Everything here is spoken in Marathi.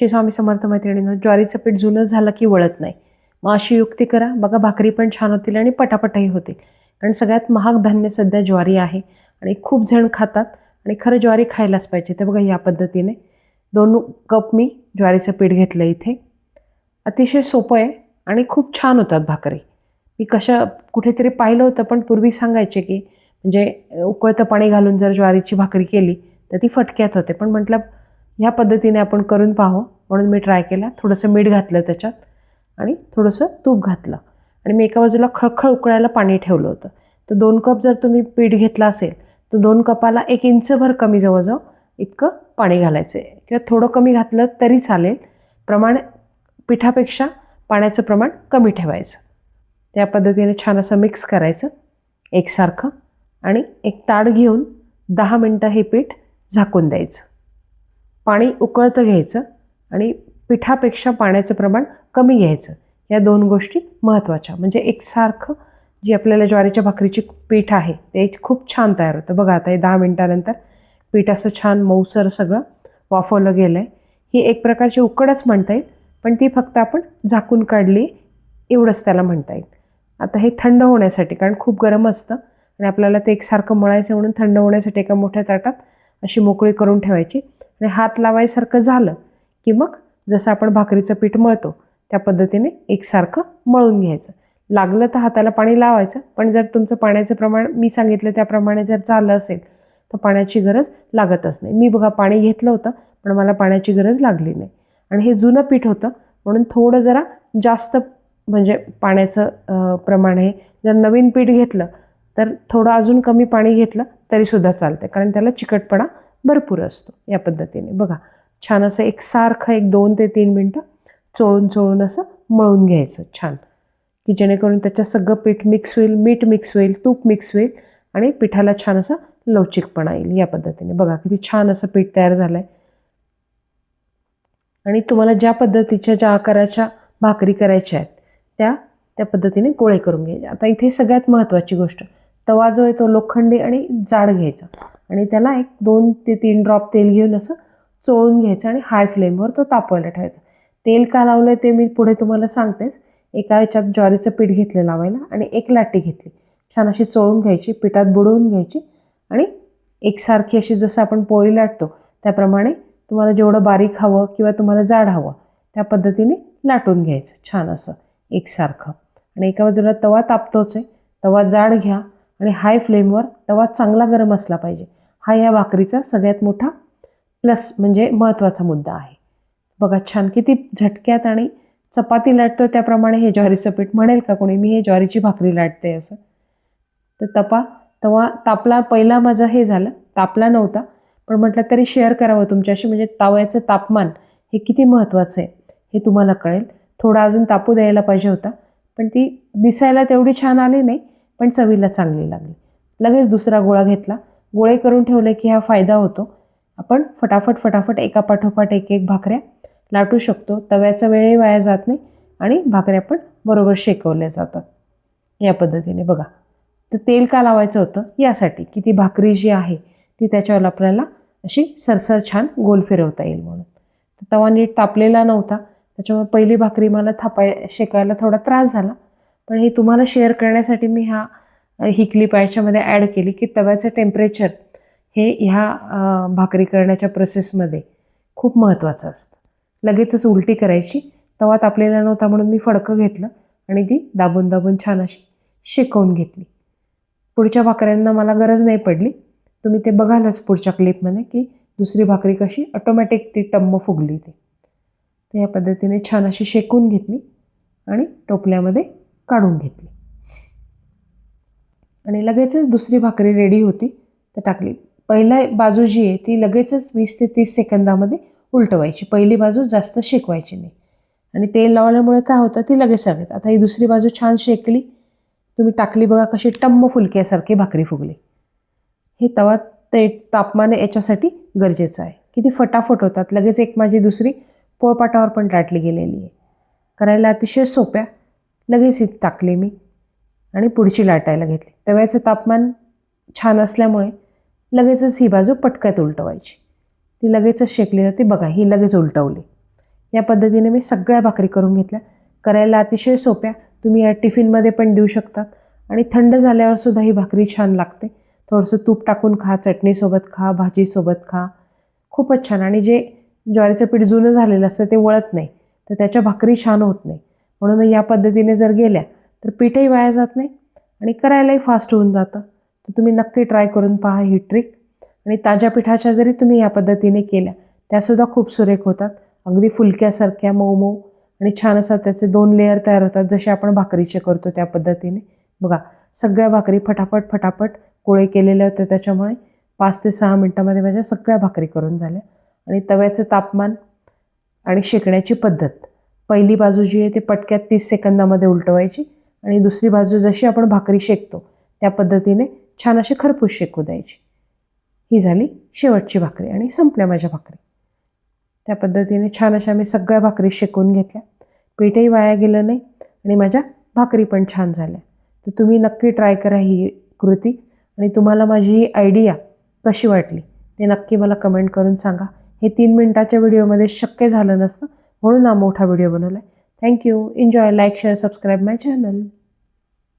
श्री स्वामी समर्थ मैत्रिणीनं ज्वारीचं पीठ जुनं झालं की वळत नाही. मग अशी युक्ती करा. बघा भाकरी पण छान होतील आणि पटापटही होतील. कारण सगळ्यात महाग धान्य सध्या ज्वारी आहे आणि खूप जण खातात आणि खरं ज्वारी खायलाच पाहिजे. ते बघा या पद्धतीने. दोन कप मी ज्वारीचं पीठ घेतलं इथे. अतिशय सोपं आहे आणि खूप छान होतात भाकरी. मी कशा कुठेतरी पाहिलं होतं पण पूर्वी सांगायचे की म्हणजे उकळतं पाणी घालून जर ज्वारीची भाकरी केली तर ती फटक्यात होते. पण म्हटलं ह्या पद्धतीने आपण करून पाहावं. म्हणून मी ट्राय केला. थोडंसं मीठ घातलं त्याच्यात आणि थोडंसं तूप घातलं. आणि मी एका बाजूला खळखळ उकळायला पाणी ठेवलं होतं. तर दोन कप जर तुम्ही पीठ घेतलं असेल तर दोन कपाला एक इंचभर कमी जवळजवळ इतकं पाणी घालायचं आहे. किंवा थोडं कमी घातलं तरी चालेल. प्रमाण पिठापेक्षा पाण्याचं प्रमाण कमी ठेवायचं. त्या पद्धतीने छान असं मिक्स करायचं. एकसारखं आणि एक ताड घेऊन दहा मिनटं हे पीठ झाकून द्यायचं. पाणी उकळतं घ्यायचं आणि पिठापेक्षा पाण्याचं प्रमाण कमी घ्यायचं. या दोन गोष्टी महत्त्वाच्या. म्हणजे एकसारखं जी आपल्याला ज्वारीच्या भाकरीची पीठ आहे ते खूप छान तयार होतं. बघा आता हे दहा मिनटानंतर पीठ असं छान मऊसर सगळं वाफवलं गेलं आहे ही एक प्रकारची उकडच म्हणता येईल पण ती फक्त आपण झाकून काढली एवढंच त्याला म्हणता येईल. आता हे थंड होण्यासाठी कारण खूप गरम असतं आणि आपल्याला ते एकसारखं मळायचं म्हणून थंड होण्यासाठी एका मोठ्या ताटात अशी मोकळी करून ठेवायची. आणि हात लावायसारखं झालं की मग जसं आपण भाकरीचं पीठ मळतो त्या पद्धतीने एकसारखं मळून घ्यायचं. लागलं तर हाताला पाणी लावायचं पण जर तुमचं पाण्याचं प्रमाण मी सांगितलं त्याप्रमाणे जर झालं असेल तर पाण्याची गरज लागतच नाही. मी बघा पाणी घेतलं होतं पण मला पाण्याची गरज लागली नाही. आणि हे जुनं पीठ होतं म्हणून थोडं जरा जास्त म्हणजे पाण्याचं प्रमाण हे जर नवीन पीठ घेतलं तर थोडं अजून कमी पाणी घेतलं तरीसुद्धा चालतं कारण त्याला चिकटपणा भरपूर असतो या पद्धतीने. बघा छान असं एकसारखं एक दोन ते तीन मिनटं चोळून चोळून असं मळून घ्यायचं छान. की जेणेकरून त्याचं सगळं पीठ मिक्स होईल मीठ मिक्स होईल तूप मिक्स होईल आणि पिठाला छान असा लवचिकपणा येईल या पद्धतीने. बघा किती छान असं पीठ तयार झालं आहे आणि तुम्हाला ज्या पद्धतीच्या ज्या आकाराच्या भाकरी करायच्या आहेत त्या त्या पद्धतीने गोळे करून घ्यायचे. आता इथे सगळ्यात महत्त्वाची गोष्ट तवा जो आहे तो लोखंडी आणि जाड घ्यायचा. आणि त्याला एक दोन ते तीन ड्रॉप तेल घेऊन असं चोळून घ्यायचं आणि हाय फ्लेमवर तो तापवायला ठेवायचा. तेल का लावलं ते मी पुढे तुम्हाला सांगतेच. एका ह्याच्यात ज्वारीचं पीठ घेतलं लावायला आणि एक लाटी घेतली. छान अशी चोळून घ्यायची पिठात बुडवून घ्यायची आणि एकसारखी अशी जसं आपण पोळी लाटतो त्याप्रमाणे तुम्हाला जेवढं बारीक हवं किंवा तुम्हाला जाड हवं त्या पद्धतीने लाटून घ्यायचं. छान असं एकसारखं. आणि एका बाजूला तवा तापतोच आहे. तवा जाड घ्या आणि हाय फ्लेमवर तवा चांगला गरम असला पाहिजे. हा या भाकरीचा सगळ्यात मोठा प्लस म्हणजे महत्त्वाचा मुद्दा आहे. बघा छान किती झटक्यात आणि चपाती लाटतो त्याप्रमाणे हे ज्वारीचं पीठ. म्हणेल का कोणी मी हे ज्वारीची भाकरी लाटते असं? तर तपा तवा तापला पहिला माझं हे झालं. तापला नव्हता पण म्हटलं तरी शेअर करावं तुमच्याशी. म्हणजे ताव्याचं तापमान हे किती महत्त्वाचं आहे हे तुम्हाला कळेल. थोडा अजून तापू द्यायला पाहिजे होता पण ती दिसायला तेवढी छान आली नाही पण चवीला चांगली लागली. लगेच दुसरा गोळा घेतला. गोळे करून ठेवले की हा फायदा होतो. आपण फटाफट फटाफट एका पाठोपाठ एक एक भाकऱ्या लाटू शकतो. तव्याचा वेळही वाया जात नाही आणि भाकऱ्या पण बरोबर शेकवल्या जातात. या पद्धतीने बघा. तर तेल का लावायचं होतं? यासाठी. की ती भाकरी जी आहे ती त्याच्यावर आपल्याला अशी सरसर छान गोल फिरवता येईल म्हणून. तर तवा नीट तापलेला नव्हता. त्याच्यामुळे पहिली भाकरी मला थापाय शेकायला थोडा त्रास झाला. पण हे तुम्हाला शेअर करण्यासाठी मी हा ही क्लिप याच्यामध्ये ॲड केली की तव्याचं टेम्परेचर हे ह्या भाकरी करण्याच्या प्रोसेसमध्ये खूप महत्त्वाचं असतं. लगेचच उलटी करायची. तवा तापलेला नव्हता म्हणून मी फडकं घेतलं आणि ती दाबून दाबून छान अशी शेकवून घेतली. पुढच्या भाकऱ्यांना मला गरज नाही पडली. तुम्ही ते बघालच पुढच्या क्लिपमध्ये की दुसरी भाकरी कशी ऑटोमॅटिक ती टम्म फुगली ती. तर या पद्धतीने छान अशी शेकून घेतली आणि टोपल्यामध्ये काढून घेतली. आणि लगेचच दुसरी भाकरी रेडी होती तर टाकली. पहिला बाजू जी आहे ती लगेचच वीस ते तीस सेकंदामध्ये उलटवायची. पहिली बाजू जास्त शेकवायची नाही. आणि तेल लावल्यामुळे काय होतं ती लगेच सांगत आता ही दुसरी बाजू छान शेकली. तुम्ही टाकली बघा कशी टम्म फुलक्यासारखी भाकरी फुगली. हे तवा ते तापमान याच्यासाठी गरजेचं आहे. किती फटाफट होतात. लगेच एक माझी दुसरी पोळपाटावर पण लाटली गेलेली आहे. करायला अतिशय सोप्या. लगेच ही टाकली मी. आणि पुढची लाटायला घेतली. तव्याचं तापमान छान असल्यामुळे लगेचच ही बाजू पटक्यात उलटवायची. ती लगेचच शेकली जाते. बघा ही लगेच उलटवली. या पद्धतीने मी सगळ्या भाकरी करून घेतल्या. करायला अतिशय सोप्या. तुम्ही या टिफिनमध्ये पण देऊ शकतात आणि थंड झाल्यावर सुद्धा ही भाकरी छान लागते. थोडंसं तूप टाकून खा चटणीसोबत खा भाजीसोबत खा. खूपच छान. आणि जे ज्वारीचं पीठ जुनं झालेलं असतं ते वळत नाही. तर त्याच्या भाकरी छान होत नाही. म्हणून मग या पद्धतीने जर गेल्या तर पीठही वाया जात नाही आणि करायलाही फास्ट होऊन जातं. तर तुम्ही नक्की ट्राय करून पहा ही ट्रिक आणि ताज्या पिठाच्या जरी तुम्ही या पद्धतीने केल्या त्यासुद्धा खूप सुरेख होतात. अगदी फुलक्यासारख्या मऊ मऊ आणि छान असा त्याचे दोन लेअर तयार होतात जसे आपण भाकरीचे करतो त्या पद्धतीने. बघा सगळ्या भाकरी फटाफट फटाफट कोळे केलेले होते त्याच्यामुळे पाच ते सहा मिनटामध्ये माझ्या सगळ्या भाकरी करून झाल्या. आणि तव्याचं तापमान आणि शेकण्याची पद्धत. पहिली बाजू जी आहे ती पटक्यात तीस सेकंदामध्ये उलटवायची. आणि दुसरी बाजू जशी आपण भाकरी शेकतो त्या पद्धतीने छान अशी खरपूस शेकू द्यायची. ही झाली शेवटची भाकरी आणि संपल्या माझ्या भाकरी. त्या पद्धतीने छान अशा मी सगळ्या भाकरी शेकून घेतल्या. पीठही वाया गेलं नाही आणि माझ्या भाकरी पण छान झाल्या. तर तुम्ही नक्की ट्राय करा ही कृती आणि तुम्हाला माझी ही आयडिया कशी वाटली ते नक्की मला कमेंट करून सांगा. हे तीन मिनटाच्या व्हिडिओमध्ये शक्य झालं नसतं म्हणून हा मोठा व्हिडिओ बनवला आहे Thank you. Enjoy, like, share, subscribe my channel.